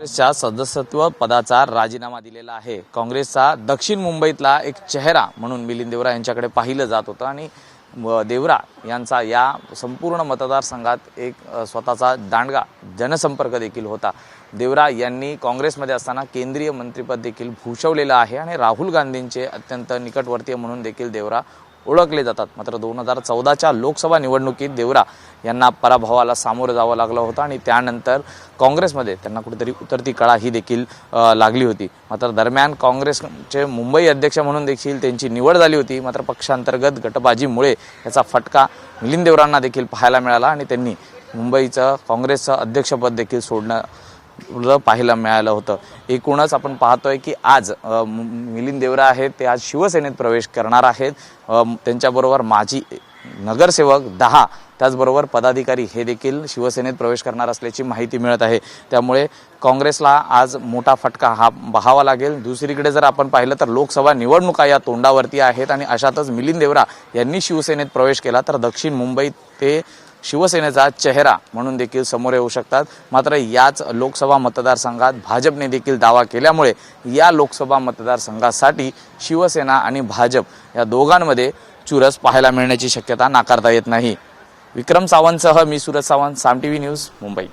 काँग्रेसच्या सदस्यत्व पदाचा राजीनामा दिलेला आहे. काँग्रेसचा दक्षिण मुंबईतला एक चेहरा म्हणून मिलिंद देवरा यांच्याकडे पाहिलं जात होतं आणि देवरा यांचा या संपूर्ण मतदारसंघात एक स्वतःचा दांडगा जनसंपर्क देखील होता. देवरा यांनी काँग्रेसमध्ये असताना केंद्रीय मंत्रिपद देखील भूषवलेलं आहे आणि राहुल गांधींचे अत्यंत निकटवर्तीय म्हणून देखील देवरा ओळखले जातात. मात्र दोन हजार चौदाच्या लोकसभा निवडणुकीत देवरा यांना पराभवाला सामोरं जावं लागलं होतं आणि त्यानंतर काँग्रेसमध्ये त्यांना कुठेतरी उतरती कळा ही देखील लागली होती. मात्र दरम्यान काँग्रेसचे मुंबई अध्यक्ष म्हणून देखील त्यांची निवड झाली होती. मात्र पक्षांतर्गत गटबाजीमुळे याचा फटका मिलिंद देवरांना देखील पाहायला मिळाला आणि त्यांनी मुंबईचं काँग्रेसचं अध्यक्षपद देखील सोडणं पाहायला मिळालं होतं. एकूणच आपण पाहतोय की आज मिलिंद देवरा आहेत ते आज शिवसेनेत प्रवेश करणार आहेत. त्यांच्याबरोबर माजी नगरसेवक दहा त्याचबरोबर पदाधिकारी हे देखील शिवसेनेत प्रवेश करणार असल्याची माहिती मिळत आहे. त्यामुळे काँग्रेसला आज मोठा फटका हा बहावा लागेल. दुसरीकडे जर आपण पाहिलं तर लोकसभा निवडणुका या तोंडावरती आहेत आणि अशातच मिलिंद देवरा यांनी शिवसेनेत प्रवेश केला तर दक्षिण मुंबईत ते शिवसेनेचा चेहरा म्हणून देखील समोर येऊ शकतात. मात्र याच लोकसभा मतदारसंघात भाजपने देखील दावा केल्यामुळे या लोकसभा मतदारसंघासाठी शिवसेना आणि भाजप या दोघांमध्ये चुरस पाहायला मिळण्याची शक्यता नाकारता येत नाही. विक्रम सावंतसह मी Suraj Sawant Saam T V news Mumbai.